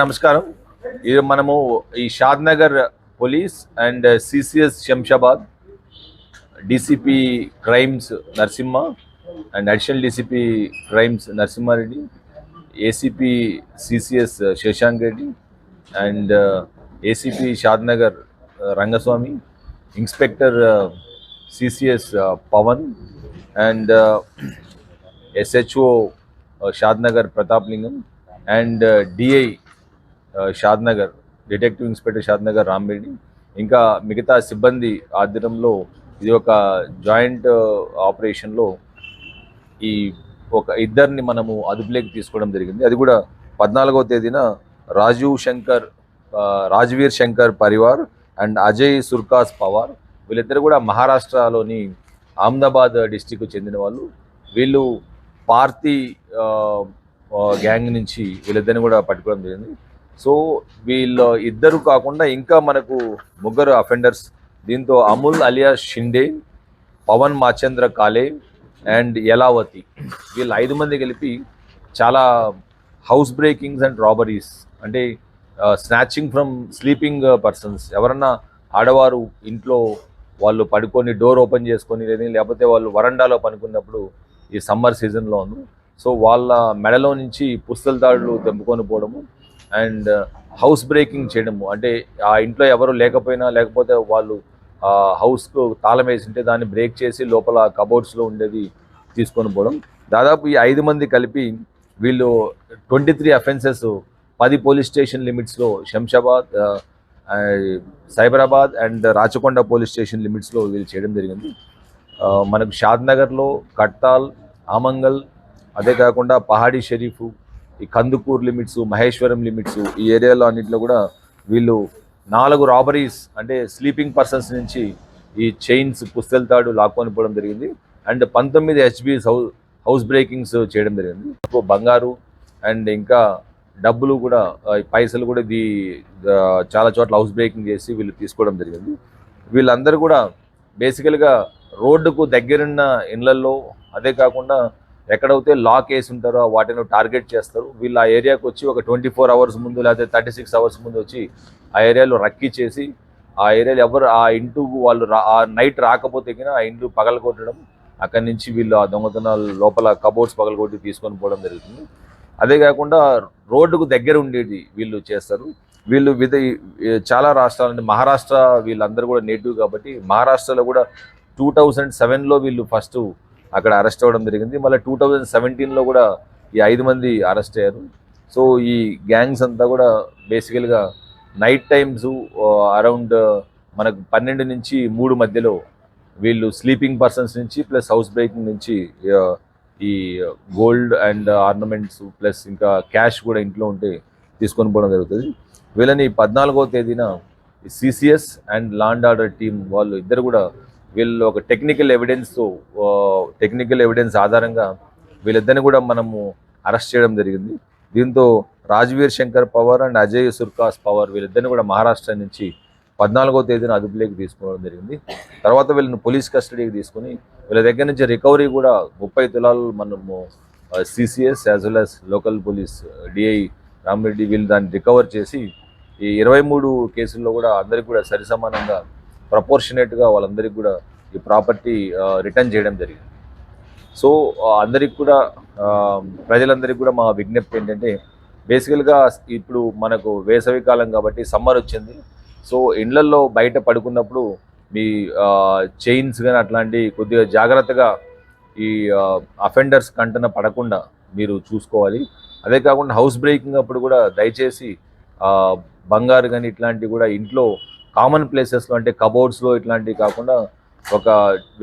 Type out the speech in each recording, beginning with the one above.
నమస్కారం. ఇది మనము ఈ Shadnagar police and CCS Shamshabad DCP crimes Narasimha and additional DCP crimes Narasimha Reddy ACP CCS Shashank Reddy and ACP Shadnagar Rangaswamy inspector CCS Pavan and SHO Shadnagar Pratap Lingam and DI Shadnagar detective inspector Shadnagar Ram Reddy ఇంకా మిగతా సిబ్బంది ఆధ్వర్యంలో ఇది ఒక joint ఆపరేషన్లో ఈ ఒక ఇద్దరిని మనము అదుపులోకి తీసుకోవడం జరిగింది. అది కూడా పద్నాలుగవ తేదీన రాజీవ్ శంకర్ రాజవీర్ రాజ్వీర్ శంకర్ పరివార్ అండ్ అజయ్ సుర్కాస్ పవార్. వీళ్ళిద్దరు కూడా మహారాష్ట్రలోని అహ్మదాబాద్ డిస్టిక్ చెందిన వాళ్ళు. వీళ్ళు పార్తీ గ్యాంగ్ నుంచి వీళ్ళిద్దరిని కూడా పట్టుకోవడం జరిగింది. సో వీళ్ళు ఇద్దరు కాకుండా ఇంకా మనకు ముగ్గురు అఫెండర్స్ దీంతో అముల్ అలియా షిండే పవన్ మాచేంద్ర కాలే అండ్ యలావతి. వీళ్ళు ఐదు మంది కలిపి చాలా హౌస్ బ్రేకింగ్స్ అండ్ రాబరీస్ అంటే స్నాచింగ్ ఫ్రమ్ స్లీపింగ్ పర్సన్స్ ఎవరన్నా ఆడవారు ఇంట్లో వాళ్ళు పడుకొని డోర్ ఓపెన్ చేసుకొని లేకపోతే వాళ్ళు వరండాలో పనుకున్నప్పుడు ఈ సమ్మర్ సీజన్లోను సో వాళ్ళ మెడలో నుంచి పుస్తల దాడులు తెంపుకొని పోవడము అండ్ uh, హౌస్ బ్రేకింగ్ చేయడము. అంటే ఆ ఇంట్లో ఎవరు లేకపోయినా లేకపోతే వాళ్ళు హౌస్కు తాళం వేసింటే దాన్ని బ్రేక్ చేసి లోపల కబోర్డ్స్లో ఉండేది తీసుకొని పోవడం. దాదాపు ఈ ఐదు మంది కలిపి వీళ్ళు ట్వంటీ త్రీ అఫెన్సెస్ పది పోలీస్ స్టేషన్ లిమిట్స్లో Shamshabad uh, uh, Cyberabad and Rachakonda police station లిమిట్స్లో వీళ్ళు చేయడం జరిగింది. మనకు షాద్ నగర్లో కట్టాల్ ఆమంగల్ అదే కాకుండా పహాడీ షరీఫ్ ఈ కందుకూరు లిమిట్స్ మహేశ్వరం లిమిట్స్ ఈ ఏరియాలో అన్నింటిలో కూడా వీళ్ళు నాలుగు రాబరీస్ అంటే స్లీపింగ్ పర్సన్స్ నుంచి ఈ చైన్స్ పుస్తల తాడు లాక్కొని పోవడం జరిగింది. అండ్ పంతొమ్మిది హెచ్బి హౌస్ హౌస్ బ్రేకింగ్స్ చేయడం జరిగింది. బంగారు అండ్ ఇంకా డబ్బులు కూడా పైసలు కూడా ఇది చాలా చోట్ల హౌస్ బ్రేకింగ్ చేసి వీళ్ళు తీసుకోవడం జరిగింది. వీళ్ళందరూ కూడా బేసికల్గా రోడ్డుకు దగ్గరున్న ఇళ్ళల్లో అదే కాకుండా ఎక్కడైతే లాక్ వేసి ఉంటారో వాటిని టార్గెట్ చేస్తారు. వీళ్ళు ఆ ఏరియాకి వచ్చి ఒక ట్వంటీ ఫోర్ అవర్స్ ముందు లేకపోతే థర్టీ సిక్స్ అవర్స్ ముందు వచ్చి ఆ ఏరియాలో రక్కీ చేసి ఆ ఏరియాలో ఎవరు ఆ ఇంటు వాళ్ళు ఆ నైట్ రాకపోతే కినా ఆ ఇండ్లు పగలగొట్టడం అక్కడి నుంచి వీళ్ళు ఆ దొంగతనాలు లోపల కబోర్డ్స్ పగలగొట్టి తీసుకొని పోవడం జరుగుతుంది. అదే కాకుండా రోడ్డుకు దగ్గర ఉండేది వీళ్ళు చేస్తారు. వీళ్ళు విధ చాలా రాష్ట్రాలు అంటే మహారాష్ట్ర వీళ్ళందరూ కూడా నేటివ్ కాబట్టి మహారాష్ట్రలో కూడా టూ థౌజండ్ సెవెన్లో వీళ్ళు ఫస్ట్ అక్కడ అరెస్ట్ అవ్వడం జరిగింది. మళ్ళీ టూ థౌజండ్ సెవెంటీన్లో కూడా ఈ ఐదు మంది అరెస్ట్ అయ్యారు. సో ఈ గ్యాంగ్స్ అంతా కూడా బేసికల్గా నైట్ టైమ్స్ అరౌండ్ మనకు పన్నెండు నుంచి మూడు మధ్యలో వీళ్ళు స్లీపింగ్ పర్సన్స్ నుంచి ప్లస్ హౌస్ బ్రేకింగ్ నుంచి ఈ గోల్డ్ అండ్ ఆర్నమెంట్స్ ప్లస్ ఇంకా క్యాష్ కూడా ఇంట్లో ఉంటే తీసుకొని పోవడం జరుగుతుంది. వీళ్ళని పద్నాలుగో తేదీన CCS and law and order team వాళ్ళు ఇద్దరు కూడా వీళ్ళు ఒక టెక్నికల్ ఎవిడెన్స్ టెక్నికల్ ఎవిడెన్స్ ఆధారంగా వీళ్ళిద్దరిని కూడా మనము అరెస్ట్ చేయడం జరిగింది. దీంతో రాజ్వీర్ శంకర్ పవర్ అండ్ అజయ్ సుర్కాస్ పవర్ వీళ్ళిద్దరిని కూడా మహారాష్ట్ర నుంచి పద్నాలుగో తేదీన అదుపులోకి తీసుకోవడం జరిగింది. తర్వాత వీళ్ళని పోలీస్ కస్టడీకి తీసుకుని వీళ్ళ దగ్గర నుంచి రికవరీ కూడా ముప్పై తులాలు మనము CCS as well as local police DI Rami Reddy వీళ్ళు దాన్ని రికవర్ చేసి ఈ ఇరవై మూడు కేసుల్లో కూడా అందరికీ కూడా సరిసమానంగా ప్రపోర్షనేట్గా వాళ్ళందరికీ కూడా ఈ ప్రాపర్టీ రిటర్న్ చేయడం జరిగింది. సో అందరికి కూడా ప్రజలందరికీ కూడా మా విజ్ఞప్తి ఏంటంటే బేసికల్గా ఇప్పుడు మనకు వేసవి కాలం కాబట్టి సమ్మర్ వచ్చింది. సో ఇండ్లల్లో బయట పడుకున్నప్పుడు మీ చైన్స్ కానీ అట్లాంటి కొద్దిగా జాగ్రత్తగా ఈ అఫెండర్స్ కంటన పడకుండా మీరు చూసుకోవాలి. అదే కాకుండా హౌస్ బ్రేకింగ్ అప్పుడు కూడా దయచేసి బంగారు కానీ ఇట్లాంటివి కూడా ఇంట్లో కామన్ ప్లేసెస్లో అంటే కబోర్డ్స్లో ఇట్లాంటివి కాకుండా ఒక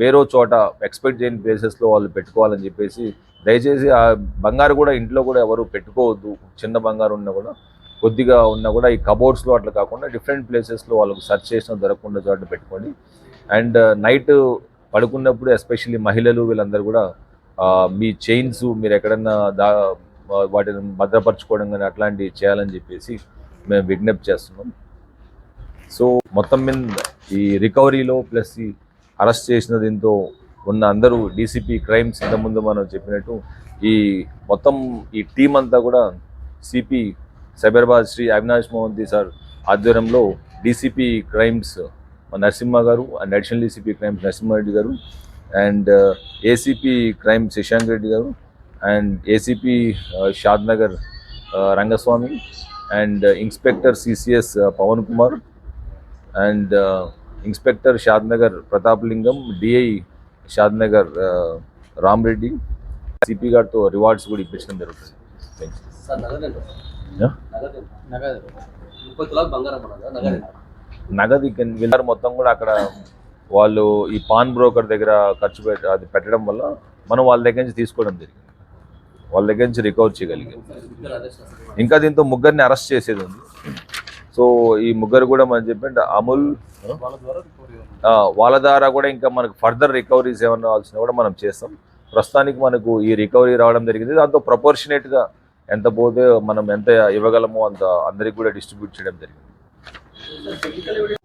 వేరే చోట ఎక్స్పెక్ట్ చేయని ప్లేసెస్లో వాళ్ళు పెట్టుకోవాలని చెప్పేసి దయచేసి ఆ బంగారు కూడా ఇంట్లో కూడా ఎవరు పెట్టుకోవద్దు. చిన్న బంగారు ఉన్నా కూడా కొద్దిగా ఉన్నా కూడా ఈ కబోర్డ్స్లో అట్లా కాకుండా డిఫరెంట్ ప్లేసెస్లో వాళ్ళకు సెర్చ్ చేసిన దొరకకుండా చోట పెట్టుకోండి. అండ్ నైట్ uh, పడుకున్నప్పుడు ఎస్పెషల్లీ మహిళలు వీళ్ళందరూ కూడా మీ చైన్స్ మీరు ఎక్కడన్నా దా వాటిని భద్రపరచుకోవడం కానీ అట్లాంటివి చేయాలని చెప్పేసి మేము విజ్ఞప్తి చేస్తున్నాం. సో మొత్తం మీద ఈ రికవరీలో ప్లస్ ఈ అరెస్ట్ చేసిన దీంతో ఉన్న అందరూ డీసీపీ క్రైమ్స్ ఇంతకుముందు మనం చెప్పినట్టు ఈ మొత్తం ఈ టీం అంతా కూడా సిపి సైబరాబాద్ శ్రీ అవినాష్ మోహంతి సార్ ఆధ్వర్యంలో DCP crimes Narasimha garu and additional DCP crimes Narasimha Reddy garu and uh, ACP crime Shashank Reddy garu and ACP uh, Shadnagar uh, Rangaswamy and inspector CCS Pavan Kumar and inspector Shadnagar Pratap Lingam DI Shadnagar Ram Reddy CP గారితో rewards కూడా ఇప్పించడం జరుగుతుంది. నగదు వీళ్ళందరూ మొత్తం కూడా అక్కడ వాళ్ళు ఈ పాన్ బ్రోకర్ దగ్గర ఖర్చు పెట్టి అది పెట్టడం వల్ల మనం వాళ్ళ దగ్గర నుంచి తీసుకోవడం జరిగింది. వాళ్ళ దగ్గర నుంచి రికవర్ చేయగలిగాం. ఇద్దరు అరెస్ట్ చేస్తారు. ఇంకా దీంతో ముగ్గురిని అరెస్ట్ చేసేది ఉంది. సో ఈ ముగ్గురు కూడా మనం చెప్పండి అమూల్ వాళ్ళ ద్వారా కూడా ఇంకా మనకు ఫర్దర్ రికవరీస్ ఏమన్నా కావాల్సిన కూడా మనం చేస్తాం. ప్రస్తుతానికి మనకు ఈ రికవరీ రావడం జరిగింది. దాంతో ప్రపోర్షనేట్గా ఎంత పోతే మనం ఎంత ఇవ్వగలమో అంత అందరికి కూడా డిస్ట్రిబ్యూట్ చేయడం జరిగింది.